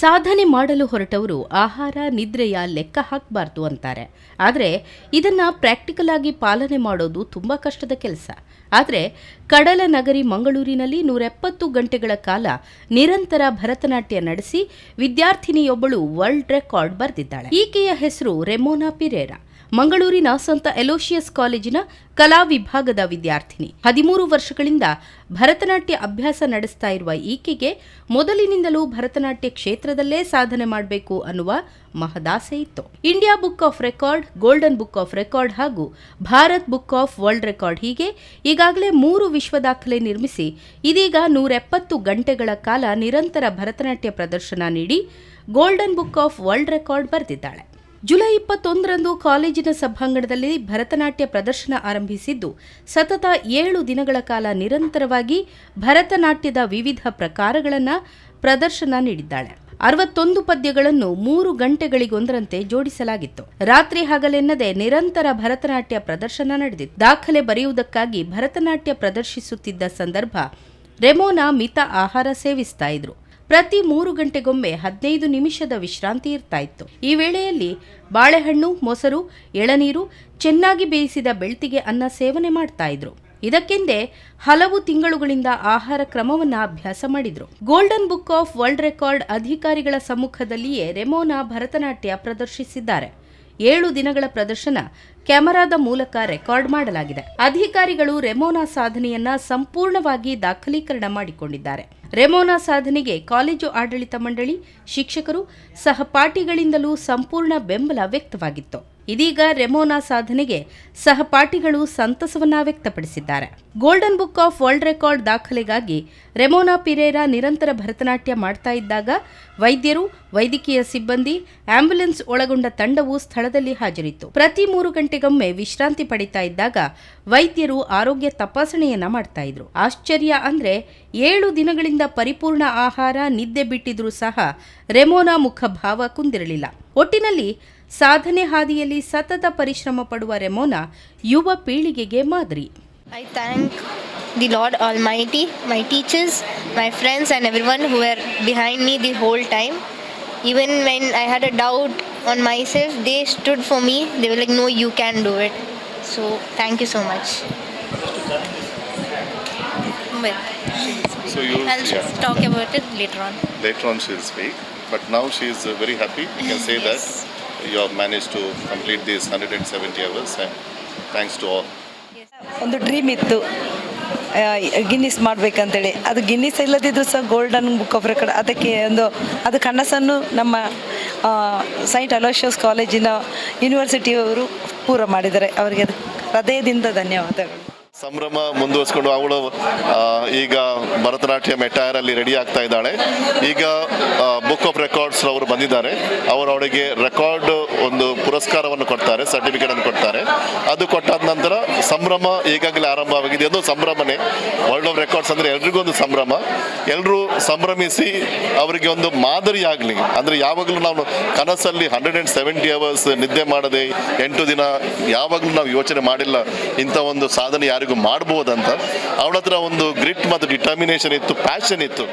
ಸಾಧನೆ ಮಾಡಲು ಹೊರಟವರು ಆಹಾರ, ನಿದ್ರೆಯ ಲೆಕ್ಕ ಹಾಕಬಾರ್ದು ಅಂತಾರೆ. ಆದರೆ ಇದನ್ನು ಪ್ರಾಕ್ಟಿಕಲ್ ಆಗಿ ಪಾಲನೆ ಮಾಡೋದು ತುಂಬ ಕಷ್ಟದ ಕೆಲಸ. ಆದರೆ ಕಡಲ ನಗರಿ ಮಂಗಳೂರಿನಲ್ಲಿ ನೂರೆಪ್ಪತ್ತು ಗಂಟೆಗಳ ಕಾಲ ನಿರಂತರ ಭರತನಾಟ್ಯ ನಡೆಸಿ ವಿದ್ಯಾರ್ಥಿನಿಯೊಬ್ಬಳು ವರ್ಲ್ಡ್ ರೆಕಾರ್ಡ್ ಬರೆದಿದ್ದಾಳೆ. ಈಕೆಯ ಹೆಸರು ರೆಮೋನಾ ಪಿರೇರಾ. ಮಂಗಳೂರಿನ ಸಂತ ಎಲೋಶಿಯಸ್ ಕಾಲೇಜಿನ ಕಲಾ ವಿಭಾಗದ ವಿದ್ಯಾರ್ಥಿನಿ. ಹದಿಮೂರು ವರ್ಷಗಳಿಂದ ಭರತನಾಟ್ಯ ಅಭ್ಯಾಸ ನಡೆಸ್ತಾ ಇರುವ ಈಕೆಗೆ ಮೊದಲಿನಿಂದಲೂ ಭರತನಾಟ್ಯ ಕ್ಷೇತ್ರದಲ್ಲೇ ಸಾಧನೆ ಮಾಡಬೇಕು ಅನ್ನುವ ಮಹದಾಸೆ ಇತ್ತು. India book of record, golden book of record ಹಾಗೂ Bharat book of world record ಹೀಗೆ ಈಗಾಗಲೇ ಮೂರು ವಿಶ್ವ ದಾಖಲೆ ನಿರ್ಮಿಸಿ ಇದೀಗ ನೂರೆಪ್ಪತ್ತು ಗಂಟೆಗಳ ಕಾಲ ನಿರಂತರ ಭರತನಾಟ್ಯ ಪ್ರದರ್ಶನ ನೀಡಿ golden book of world record ಬರೆದಿದ್ದಾಳೆ. July ಇಪ್ಪತ್ತೊಂದರಂದು ಕಾಲೇಜಿನ ಸಭಾಂಗಣದಲ್ಲಿ ಭರತನಾಟ್ಯ ಪ್ರದರ್ಶನ ಆರಂಭಿಸಿದ್ದು, ಸತತ ಏಳು ದಿನಗಳ ಕಾಲ ನಿರಂತರವಾಗಿ ಭರತನಾಟ್ಯದ ವಿವಿಧ ಪ್ರಕಾರಗಳನ್ನು ಪ್ರದರ್ಶನ ನೀಡಿದ್ದಾಳೆ. ಅರವತ್ತೊಂದು ಪದ್ಯಗಳನ್ನು ಮೂರು ಗಂಟೆಗಳಿಗೊಂದರಂತೆ ಜೋಡಿಸಲಾಗಿತ್ತು. ರಾತ್ರಿ ಹಗಲೆನ್ನದೆ ನಿರಂತರ ಭರತನಾಟ್ಯ ಪ್ರದರ್ಶನ ನಡೆದಿತ್ತು. ದಾಖಲೆ ಬರೆಯುವುದಕ್ಕಾಗಿ ಭರತನಾಟ್ಯ ಪ್ರದರ್ಶಿಸುತ್ತಿದ್ದ ಸಂದರ್ಭ ರೆಮೋನಾ ಮಿತ ಆಹಾರ ಸೇವಿಸ್ತಾ ಇದ್ರು. ಪ್ರತಿ ಮೂರು ಗಂಟೆಗೊಮ್ಮೆ ಹದಿನೈದು ನಿಮಿಷದ ವಿಶ್ರಾಂತಿ ಇರ್ತಾ ಇತ್ತು. ಈ ವೇಳೆಯಲ್ಲಿ ಬಾಳೆಹಣ್ಣು, ಮೊಸರು, ಎಳನೀರು ಚೆನ್ನಾಗಿ ಬೇಯಿಸಿದ ಬೆಳ್ತಿಗೆ ಅನ್ನ ಸೇವನೆ ಮಾಡ್ತಾ ಇದ್ರು. ಇದಕ್ಕೆಂದೇ ಹಲವು ತಿಂಗಳುಗಳಿಂದ ಆಹಾರ ಕ್ರಮವನ್ನ ಅಭ್ಯಾಸ ಮಾಡಿದ್ರು. Golden book of world record ಅಧಿಕಾರಿಗಳ ಸಮ್ಮುಖದಲ್ಲಿಯೇ ರೆಮೋನಾ ಭರತನಾಟ್ಯ ಪ್ರದರ್ಶಿಸಿದ್ದಾರೆ. ಏಳು ದಿನಗಳ ಪ್ರದರ್ಶನ ಕ್ಯಾಮೆರಾದ ಮೂಲಕ ರೆಕಾರ್ಡ್ ಮಾಡಲಾಗಿದೆ. ಅಧಿಕಾರಿಗಳು ರೆಮೋನಾ ಸಾಧನೆಯನ್ನ ಸಂಪೂರ್ಣವಾಗಿ ದಾಖಲೀಕರಣ ಮಾಡಿಕೊಂಡಿದ್ದಾರೆ. ರೆಮೋನಾ ಸಾಧನೆಗೆ ಕಾಲೇಜು ಆಡಳಿತ ಮಂಡಳಿ, ಶಿಕ್ಷಕರು ಸಹಪಾಠಿಗಳಿಂದಲೂ ಸಂಪೂರ್ಣ ಬೆಂಬಲ ವ್ಯಕ್ತವಾಗಿತ್ತು. ಇದೀಗ ರೆಮೋನಾ ಸಾಧನೆಗೆ ಸಹಪಾಠಿಗಳು ಸಂತಸವನ್ನ ವ್ಯಕ್ತಪಡಿಸಿದ್ದಾರೆ. Golden book of world record ದಾಖಲೆಗಾಗಿ Remona Pereira ನಿರಂತರ ಭರತನಾಟ್ಯ ಮಾಡ್ತಾ ಇದ್ದಾಗ ವೈದ್ಯರು, ವೈದ್ಯಕೀಯ ಸಿಬ್ಬಂದಿ, ಆಂಬ್ಯುಲೆನ್ಸ್ ಒಳಗೊಂಡ ತಂಡವು ಸ್ಥಳದಲ್ಲಿ ಹಾಜರಿತ್ತು. ಪ್ರತಿ ಮೂರು ಗಂಟೆಗೊಮ್ಮೆ ವಿಶ್ರಾಂತಿ ಪಡಿತಾ ಇದ್ದಾಗ ವೈದ್ಯರು ಆರೋಗ್ಯ ತಪಾಸಣೆಯನ್ನ ಮಾಡ್ತಾ ಇದ್ರು. ಆಶ್ಚರ್ಯ ಅಂದ್ರೆ ಏಳು ದಿನಗಳಿಂದ ಪರಿಪೂರ್ಣ ಆಹಾರ, ನಿದ್ದೆ ಬಿಟ್ಟಿದ್ರೂ ಸಹ ರೆಮೋನಾ ಮುಖಭಾವ ಕುಂದಿರಲಿಲ್ಲ. ಒಟ್ಟಿನಲ್ಲಿ ಸಾಧನೆ ಹಾದಿಯಲ್ಲಿ ಸತತ ಪರಿಶ್ರಮ ಪಡುವ ರೆಮೋನಾ ಯುವ ಪೀಳಿಗೆಗೆ ಮಾದರಿ I thank the Lord Almighty, my teachers, my friends, and everyone who were behind me the whole time. Even when I had a doubt on myself, they stood for me. They were like, No, you can do it. So, thank you so much. But So you, I'll yeah, talk about it later on. later on she'll speak. But now she is uh, very happy. You can say Yes. that you have managed to complete these 170 hours, and thanks to all. ಒಂದು dream ಇತ್ತು. Guinness ಮಾಡಬೇಕಂತೇಳಿ. ಅದು Guinness ಇಲ್ಲದಿದ್ರು ಸಹ golden book of record ಅದಕ್ಕೆ ಒಂದು, ಅದು ಕನಸನ್ನು ನಮ್ಮ ಸೈಂಟ್ ಅಲೋಷಿಯಸ್ ಕಾಲೇಜಿನ ಯೂನಿವರ್ಸಿಟಿಯವರು ಪೂರ ಮಾಡಿದ್ದಾರೆ. ಅವರಿಗೆ ಅದು ಹೃದಯದಿಂದ ಧನ್ಯವಾದಗಳು. ಸಂಭ್ರಮ ಮುಂದುವರಿಸ್ಕೊಂಡು ಅವಳು ಈಗ ಭರತನಾಟ್ಯ ಮೆಟಾಯರಲ್ಲಿ ರೆಡಿ ಆಗ್ತಾ ಇದ್ದಾಳೆ. ಈಗ ಬುಕ್ ಆಫ್ ರೆಕಾರ್ಡ್ಸ್ ಅವರು ಬಂದಿದ್ದಾರೆ. ಅವರು ಅವಳಿಗೆ ರೆಕಾರ್ಡ್ ಒಂದು ಪುರಸ್ಕಾರವನ್ನು ಕೊಡ್ತಾರೆ ಸರ್ಟಿಫಿಕೇಟ್ ಅನ್ನು ಕೊಡ್ತಾರೆ. ಅದು ಕೊಟ್ಟಾದ ನಂತರ ಸಂಭ್ರಮ ಈಗಾಗಲೇ ಆರಂಭವಾಗಿದೆ. ಅದು ಸಂಭ್ರಮನೇ. ವರ್ಲ್ಡ್ ಆಫ್ ರೆಕಾರ್ಡ್ಸ್ ಅಂದ್ರೆ ಎಲ್ರಿಗೂ ಒಂದು ಸಂಭ್ರಮ. ಎಲ್ಲರೂ ಸಂಭ್ರಮಿಸಿ ಅವರಿಗೆ ಒಂದು ಮಾದರಿ ಆಗಲಿ. ಅಂದರೆ ಯಾವಾಗಲೂ ನಾವು ಕನಸಲ್ಲಿ ಹಂಡ್ರೆಡ್ ಆ್ಯಂಡ್ ಸೆವೆಂಟಿ ಅವರ್ಸ್ ನಿದ್ದೆ ಮಾಡದೆ ಎಂಟು ದಿನ ಯಾವಾಗಲೂ ನಾವು ಯೋಚನೆ ಮಾಡಿಲ್ಲ ಇಂಥ ಒಂದು ಸಾಧನೆ ಯಾರಿಗೂ ಮಾಡ್ಬೋದಂತ. ಅವಳ ಹತ್ರ ಒಂದು ಗ್ರಿಟ್ ಮತ್ತು ಡಿಟರ್ಮಿನೇಷನ್ ಇತ್ತು ಪ್ಯಾಷನ್ ಇತ್ತು.